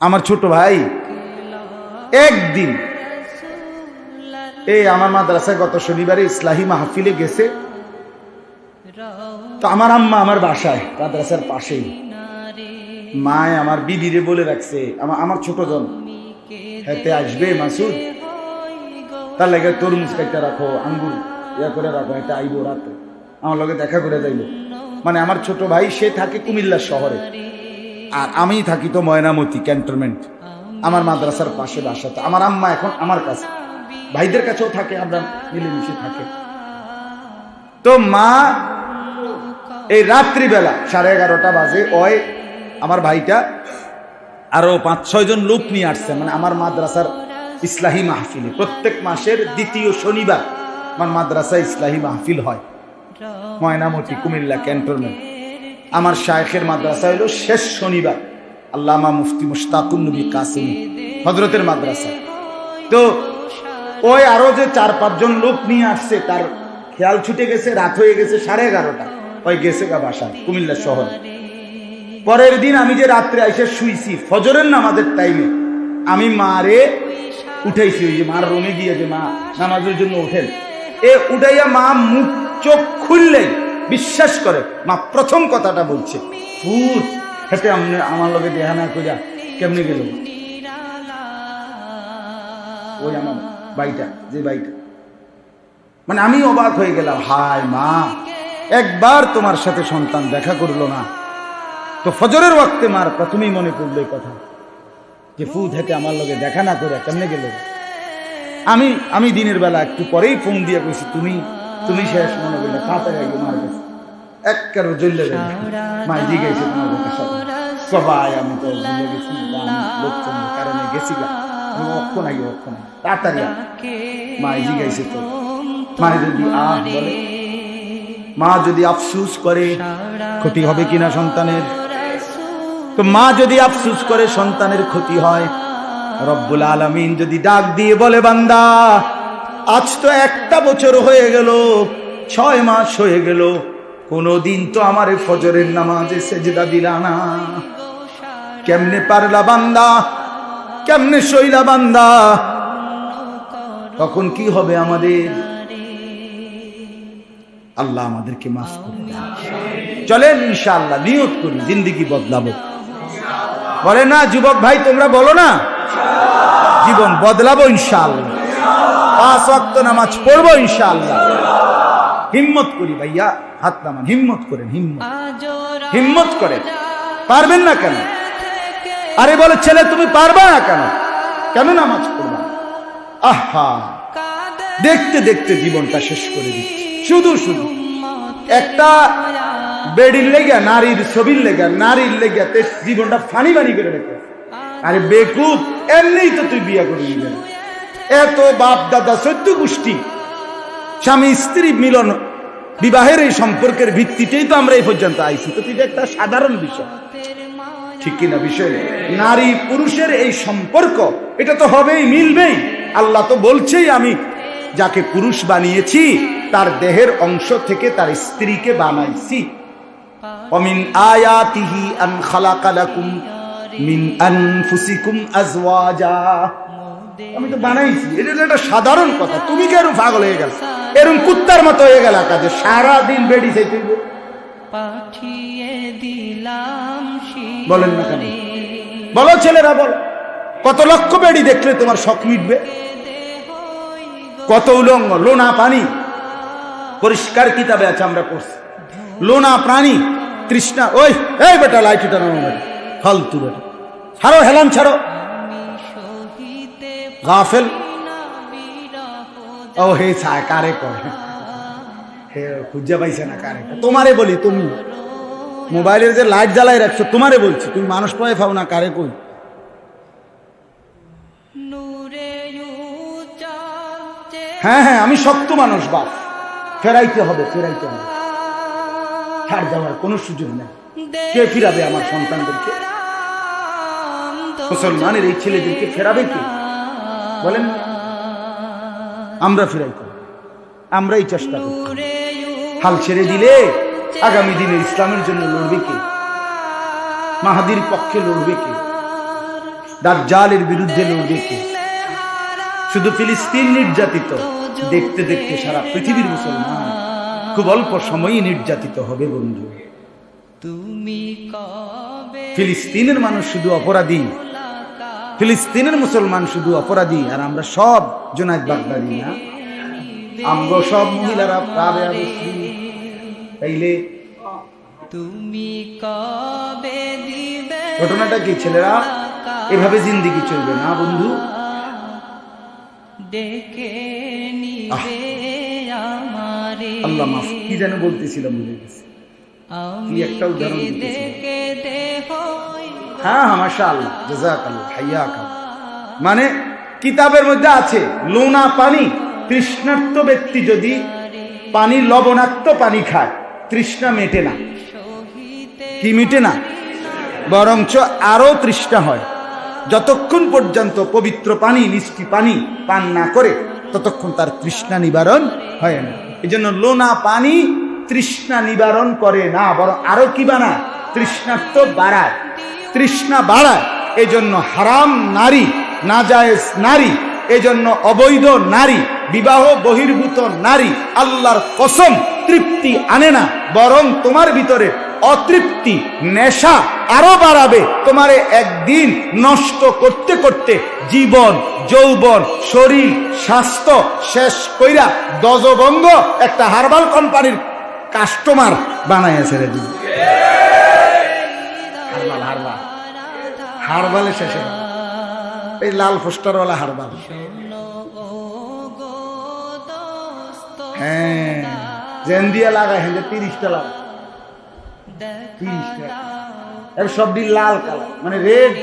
আমার ছোট ভাই, একদিন এই আমার মাদ্রাসায় গত শনিবারে ইসলাহী মাহফিলে গেছে। তো আমার আম্মা আমার বাসায়, মাদ্রাসার পাশেই। মায় আমার বিবিরে বলে রাখছে আমার আমার ছোট জন হেতে আসবে মাসুদ? তার লাগে তরমুজ কাইটা রাখো, আঙ্গুর ইয়া করে রাখো এটা আইবো রাতে। আমার লগে দেখা করে যাইব মানে আমার ছোট ভাই, সে থাকে কুমিল্লা শহরে। আর আমি থাকি তো ময়নামতি ক্যান্টনমেন্ট। আমার মাদ্রাসার পাশে বাসাতে। আমার আম্মা এখন আমার কাছে। ভাইদের কাছেও থাকে, আমরা মিলেমিশে থাকে। তো মা, এই রাত্রিবেলা সাড়ে এগারোটা বাজে, ওই আমার ভাইটা আরও পাঁচ, ছয় জন লোক নিয়ে আসছে। মানে আমার মাদ্রাসার ইসলাহী মাহফিলে। প্রত্যেক মাসের দ্বিতীয় শনিবার আমার মাদ্রাসা ইসলাহী মাহফিল হয়। ময়নামতি, কুমিল্লা ক্যান্টনমেন্ট। আমার শায়েখের মাদ্রাসা হলো শেষ শনিবার। আল্লামা মুফতি মুশতাকুন নবী কাসিম হজরতের মাদ্রাসা। তো ওই আরও যে চার, পাঁচজন লোক নিয়ে আসছে, তার খেয়াল ছুটে গেছে, রাত হয়ে গেছে সাড়ে এগারোটা। ওই গেছে গা বাসা কুমিল্লা শহর। পরের দিন আমি যে রাত্রে এসে শুইছি, ফজরের নামাজের টাইমে আমি মারে উঠাইছি, ওই যে মার রুমে গিয়ে যে মা নামাজের জন্য উঠেন এ উঠাইয়া মা মুখ চোখ খুললেই বিশ্বাস করে। মা, প্রথম কথাটা বলছে, ফুট, হেঁটে আমনে, আমার লগে দেহা না কইরা কেমনে গেল? ওই আমার বাইটা যে বাইটা মানে আমি অবাক হয়ে গেলাম, হায় মা, একবার তোমার সাথে সন্তান দেখা করল না। তো ফজরের ওয়াক্তে মার প্রথমেই মনে পড়ল এই কথা, যে ফু হেঁটে আমার লগে দেখা না করে কেমনে গেল? আমি আমি দিনের বেলা একটু পরেই ফোন দিয়ে কইছি, তুমি তুমি শেষ মনে করলে তাড়াতাড়ি মার গেছে এক কারও জ্বললে গেল মা জিজ্ঞাসা তোমার সবাই আমি তো ভুলে গেছি কারণে অক্ষণ আগে অক্ষণ তাড়াতাড়ি আয়। মা তো যদি আহ বলে, মা যদি আফসুস করে, ক্ষতি হবে কিনা সন্তানের? তো মা যদি আফসুস করে, সন্তানের ক্ষতি হয়, রব্বুল আলমিন যদি ডাক দিয়ে বলে, বান্দা আজ তো একটা বছর হয়ে গেল, ছয় মাস হয়ে গেল। কোনদিন তো আমার ফজরের নামাজে সেজদা দিলা না। কেমনে পারলা বান্দা, কেমনে শৈলা বান্দা। তখন কি হবে আমাদের? আল্লাহ আমাদেরকে মাফ করে দেন। চলেন ইনশাআল্লাহ, নিয়ত করি, জিন্দিগি বদলাবো। বলে না, যুবক ভাই, তোমরা বলো না? জীবন বদলাবো ইনশাআল্লাহ। পাঁচ ওয়াক্ত নামাজ পড়ব ইনশাআল্লাহ। হিম্মত করি ভাইয়া হাত নামান হিম্মত করেন হিম্মত। হিম্মত করেন। পারবেন না কেন? আরে বলে ছেলে তুমি পারবা না কেন? কেন নামাজ পড়বা? আহা! দেখতে দেখতে জীবনটা শেষ করে দিচ্ছে। শুধু শুধু। একটা বেডির লেগে নারীর ছবির লেগে নারীর লেগে জীবনটা ফানি বানি করে রেখে আরে বেকুব এমনিই তো তুই বিয়ে করে নিবেন এত বাপ দাদা সদ্য গোষ্ঠী, স্বামী স্ত্রী মিলন, বিবাহের এই সম্পর্কের ভিত্তিতেই তো আমরা এই পর্যন্ত আইছি। তো এটা একটা সাধারণ বিষয়। ঠিক কিনা বিষয়? নারী পুরুষের এই সম্পর্ক, এটা তো হবেই, মিলবেই। আল্লাহ তো বলছেই আমি, যাকে পুরুষ বানিয়েছি, তার দেহের অংশ থেকে তার স্ত্রীকে বানাইছি। অমিন আয়াতিহি আন খালাকালাকুম মিন আনফুসিকুম আজওয়াজা। আমি তো বানাইছি। এটা একটা সাধারণ কথা। তুমি কেন পাগল হয়ে গেল? কুত্তার মতো হয়ে গেল কাজে সারাদিন বেডি চাইতে পাঠিয়ে দিলাম বলেন না কেন? বলো ছেলেরা বল। কত লক্ষ বেড়ি দেখলে তোমার শখ মিটবে? কত উলঙ্গ লোনা পানি। পরিষ্কার কিতাবে আছে আমরা পড়ছি। লোনা প্রাণী তৃষ্ণা। ওই এই বেটা লাইট ফালতু বেটা। ছাড়ো হেলাম ছাড়ো। গাফেল। ও, হে ছায় কারে কয়? হে, খুঁজে পাইছে না কারে তোমারে বলি, তুমি। মোবাইলের যে লাইট জ্বালাই রাখছো, তোমারে বলছি, তুমি মানুষ পায়ে পাও না, কারে কই হ্যাঁ হ্যাঁ আমি শক্ত মানুষ, বাপ। ফেরাইতে হবে ফেরাইতে হবে। ছাড় যাওয়ার কোনো সুযোগ নেই। কে ফিরাবে আমার সন্তানদেরকে? মুসলমানের এই ছেলেদেরকে ফেরাবে কে? বলেন আমরা ফিরাইতে হবে। আমরাই চেষ্টা করি হাল ছেড়ে দিলে আগামী দিনে ইসলামের জন্য লড়বে কে? মাহাদির পক্ষে লড়বে কে? দাজ্জালের বিরুদ্ধে লড়বে কে? শুধু ফিলিস্তিন নির্যাতিত দেখতে দেখতে সারা পৃথিবীর মুসলমান। খুব অল্প সময়ই নির্যাতিত হবে বন্ধু। তুমি ফিলিস্তিনের মানুষ শুধু অপরাধী ফিলিস্তিনের মুসলমান শুধু অপরাধী আর আমরা সব জোনায়দ বাগদাদি না। আমরা সব মহিলারা প্রাবে তাইলে তুমি কবে দিবে ঘটনাটা কি ছেলেরা? এভাবে জিন্দিগি চলবে না বন্ধু? ডেকে নিবে আমারে। আল্লাহ মাফ। কি যেন বলতেছিলাম ভুলে গেছি আমি একটা উদাহরণ দিতেছিলাম। হ্যাঁ হ্যাঁ মাশা আল্লাহ মানে কিতাবের মধ্যে আছে, লোনা পানি, তৃষ্ণার্ত ব্যক্তি যদি পানি লবণাক্ত পানি খায়, তৃষ্ণা মেটে না। কি মিটে না? বরঞ্চ আরও তৃষ্ণা হয়। যতক্ষণ পর্যন্ত পবিত্র পানি, মিষ্টি পানি পান না করে, ততক্ষণ তার তৃষ্ণা নিবারণ হয় না। এই জন্য লোনা পানি তৃষ্ণা নিবারণ করে না, বরং আরও কি বানায়? তৃষ্ণার্ত বাড়ায়। তৃষ্ণা বাড়ায় এই জন্য হারাম নারী, নাজায়েজ নারী, এজন্য অবৈধ নারী, বিবাহ বহির্ভূত নারী, আল্লাহর কসম তৃপ্তি আনে না, বরং তোমার ভিতরে অতৃপ্তি, নেশা আরও বাড়াবে, তোমারে একদিন নষ্ট করতে করতে জীবন, যৌবন, শরীর, স্বাস্থ্য শেষ কইরা দজবঙ্গ একটা হার্বাল কোম্পানির কাস্টমার বানাইয়া ছেড়ে হারবালে শেষে। এই লাল পোস্টারওয়ালা হারবাল। হ্যাঁ জেন দিয়ে লাগায় হ্যাঁ তিরিশটা লাগায় তিরিশটা। সবটি লাল কালার মানে রেড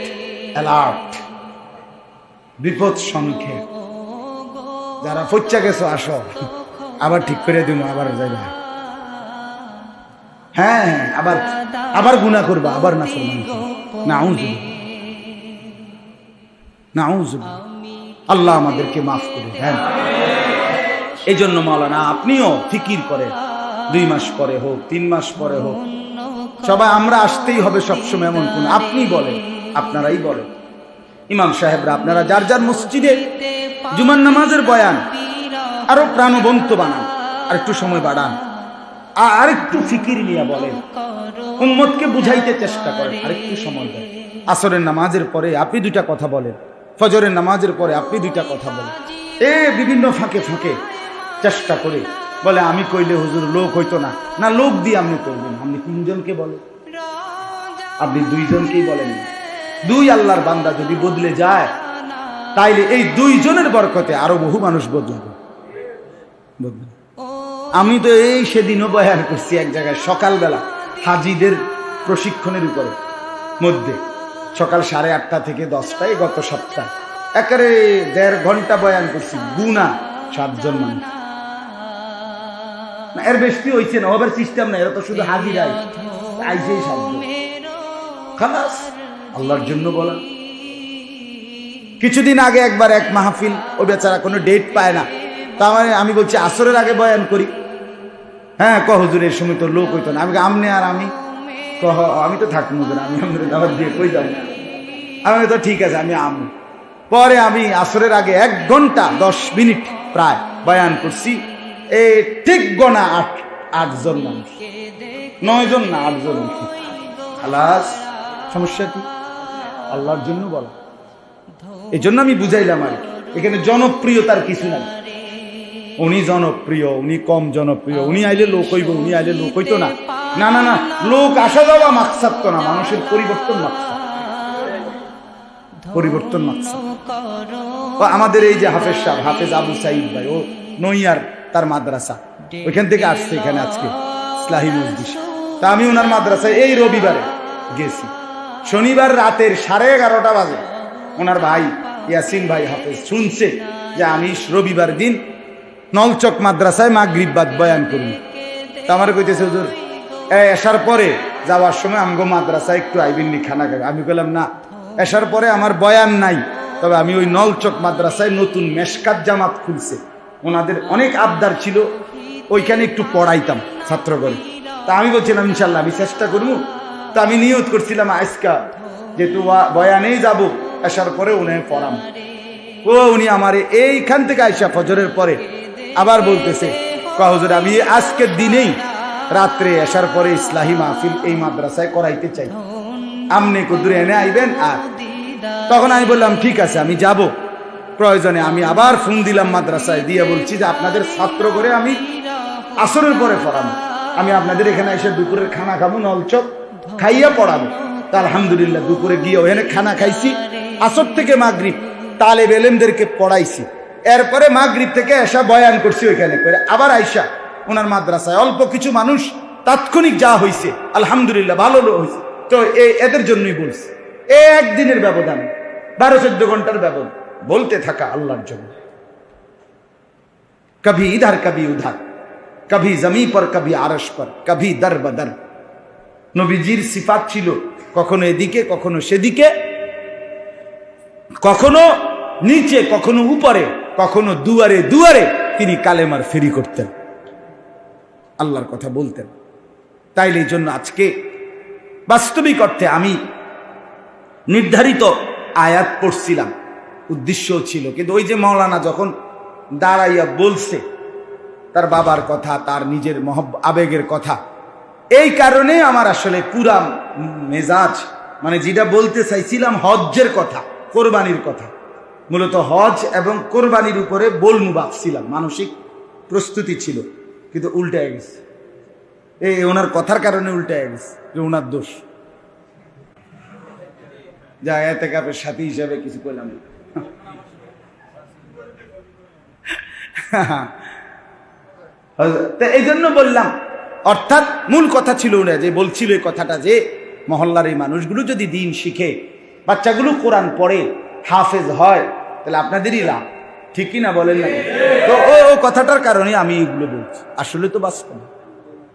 অ্যালার্ট। বিপদ সংখ্যে যারা ফচ্চা গেছো, আসো। আবার ঠিক করে দিব আবার যাইবা। হ্যাঁ হ্যাঁ আবার আবার গুণা করবা, আবার না না আল্লাহ আমাদেরকে মাফ করে হ্যাঁ এই জন্য মাওলানা, আপনিও ফিকির করেন। দুই মাস পরে হোক, তিন মাস পরে হোক, সবাই আমরা আসতেই হবে সবসময় এমন কোন। আপনি বলেন, আপনারাই বলেন। ইমাম সাহেবরা, আপনারা যার যার মসজিদে জুমান নামাজের বয়ান, আরও প্রাণবন্ত বানান আর একটু সময় বাড়ান। আর আরেকটু ফিকির নিয়ে বলেন। উম্মতকে বুঝাইতে চেষ্টা করেন, আরেকটু সময় দেন। আসরের নামাজের পরে আপনি দুইটা কথা বলেন। ফজরের নামাজের পরে আপনি দুইটা কথা বলেন। এ বিভিন্ন ফাঁকে ফাঁকে চেষ্টা করে বলে, আমি কইলে হুজুর লোক হইতো না। না, লোক দিয়ে আপনি করবেন। আপনি তিনজনকে বলেন। আপনি দুইজনকেই বলেন। দুই আল্লাহর বান্দা যদি বদলে যায়, তাইলে এই দুইজনের বরকতে আরও বহু মানুষ বদলাবে। আমি তো এই সেদিনও বয়ান করছি এক জায়গায় সকালবেলা হাজিদের প্রশিক্ষণের উপরে, মধ্যে। সকাল সাড়ে আটটা থেকে দশটায় গত সপ্তাহে। একেবারে দেড় ঘণ্টা বয়ান করছি গুনা সাতজন মানুষ। এর বেশি হয়েছে না, ওভার সিস্টেম না, এরা তো শুধু হাজিরাই। আইসেই খালাস, আল্লাহর জন্য বলা। কিছুদিন আগে একবার এক মাহফিল, ও বেচারা কোনো ডেট পায় না। তার মানে আমি বলছি, আসরের আগে বয়ান করি। হ্যাঁ কহ হুজুরের সময় তো লোক হইতো না। আমি আমনে আর আমি কহ, আমি তো থাকব হুজুর আমি আমাদের দাবার দিয়ে কই যাব? আমি তো ঠিক আছে, আমি আম। পরে আমি আসরের আগে এক ঘণ্টা, দশ মিনিট প্রায় বয়ান করছি। এ ঠিক গোনা আট, আটজন মানুষ। নয় জন না, আটজন খালাস, সমস্যা কি? আল্লাহর জন্য বলো। এই জন্য আমি বুঝাইলাম আর। এখানে জনপ্রিয়তার কিছু নাই। উনি জনপ্রিয়, উনি কম জনপ্রিয়, উনি আইলে লোক হইব, উনি আইলে লোক হইতো না। না না না, লোক আসা যাওয়া মাকসাদ তো না, মানুষের পরিবর্তন মাকসাদ। পরিবর্তন মাকসাদ। আমাদের এই যে হাফেজ সাহেব, হাফেজ আবু সাইদ ভাই, ও নইয়ার তার মাদ্রাসা। ওইখান থেকে আসছে এখানে আজকে, ইসলাহি মসজিদ তা আমি ওনার মাদ্রাসায় এই রবিবারে গেছি। শনিবার রাতের সাড়ে এগারোটা বাজে, ওনার ভাই ইয়াসিন ভাই হাফেজ শুনছে যে আমি রবিবার দিন নলচক মাদ্রাসায় মাগরিব বাদ বয়ান করুন তা আমার কইতেছে আসার পরে যাওয়ার সময় আমগো মাদ্রাসায় একটু আইবিননি খানা খাবে আমি বললাম না আসার পরে আমার বয়ান নাই। তবে আমি ওই নলচক মাদ্রাসায় নতুন মেশকাত জামাত খুলছে। ওনাদের অনেক আবদার ছিল, ওইখানে একটু পড়াইতাম ছাত্রগণ। তা আমি বলছিলাম, ইনশাল্লাহ, আমি চেষ্টা করব। তা আমি নিয়ত করছিলাম, আজকা যেহেতু বয়ানেই যাব আসার পরে উনি পড়াম। ও, উনি আমার এইখান থেকে আইসা ফজরের পরে আবার বলতেছে কহজর আমি আজকের দিনেই রাত্রে আসার পরে ইসলাহি মাহফিল এই মাদ্রাসায় করাইতে চাই। আমনে কুদুরে এনে আইবেন, আর তখন আমি বললাম, ঠিক আছে, আমি যাব। প্রয়োজনে আমি আবার ফোন দিলাম মাদ্রাসায়, দিয়ে বলছি যে, আপনাদের ছাত্র করে আমি আসরের পরে পড়াবো। আমি আপনাদের এখানে এসে দুপুরের খানা খাব, নলচক খাইয়া পড়াবো। তা আলহামদুলিল্লাহ, দুপুরে গিয়ে ওখানে খানা খাইছি। আসর থেকে মাগরিব তালেব এলেমদেরকে পড়াইছি। এরপরে মাগরিব থেকে এসা বয়ান করছি ওইখানে করে আবার আইসা ওনার মাদ্রাসায়। অল্প কিছু মানুষ তাৎক্ষণিক যা হয়েছে আলহামদুলিল্লাহ, ভালো হয়েছে তো এদের জন্যই বলছে, এ একদিনের ব্যবধান, বারো চোদ্দ ঘণ্টার ব্যবধান, বলতে থাকা আল্লাহর জন্য। কভি ইধার কবি উধার, কভি জমি পর কবি আরস পর, কভি দর বদর নবীজির সিফাত ছিল কখনো এদিকে, কখনো সেদিকে, কখনো নিচে, কখনো উপরে, কখনো দুয়ারে দুয়ারে তিনি কালেমার ফেরি করতেন। আল্লাহর কথা বলতেন। তাইলে এই জন্য আজকে বাস্তবিক অর্থে আমি নির্ধারিত আয়াত পড়ছিলাম। উদ্দেশ্য ছিল, কিন্তু ওই যে মাওলানা যখন দাঁড়াইয়া বলছে, তার বাবার কথা, তার নিজের মহব, আবেগের কথা, এই কারণে আমার আসলে পুরা মেজাজ মানে যেটা বলতে চাইছিলাম হজ্জের কথা, কোরবানির কথা। মূলত হজ এবং কোরবানির উপরে বলমু ভাবছিলাম মানসিক প্রস্তুতি ছিল। কিন্তু উল্টায় গেছে। এই ওনার কথার কারণে উল্টায় গেছে যে ওনার দোষ। যা এতে কাপের সাথী হিসাবে কিছু করলাম। এই জন্য বললাম, অর্থাৎ মূল কথা ছিল না যে, বলছিল এই কথাটা যে, মহল্লার এই মানুষগুলো যদি দিন শিখে, বাচ্চাগুলো কোরআন পড়ে, হাফেজ হয়, তাহলে আপনাদেরই লাভ। ঠিকই না বলেন না তো ও ও কথাটার কারণে আমি এগুলো বলছি। আসলে তো বাস্তব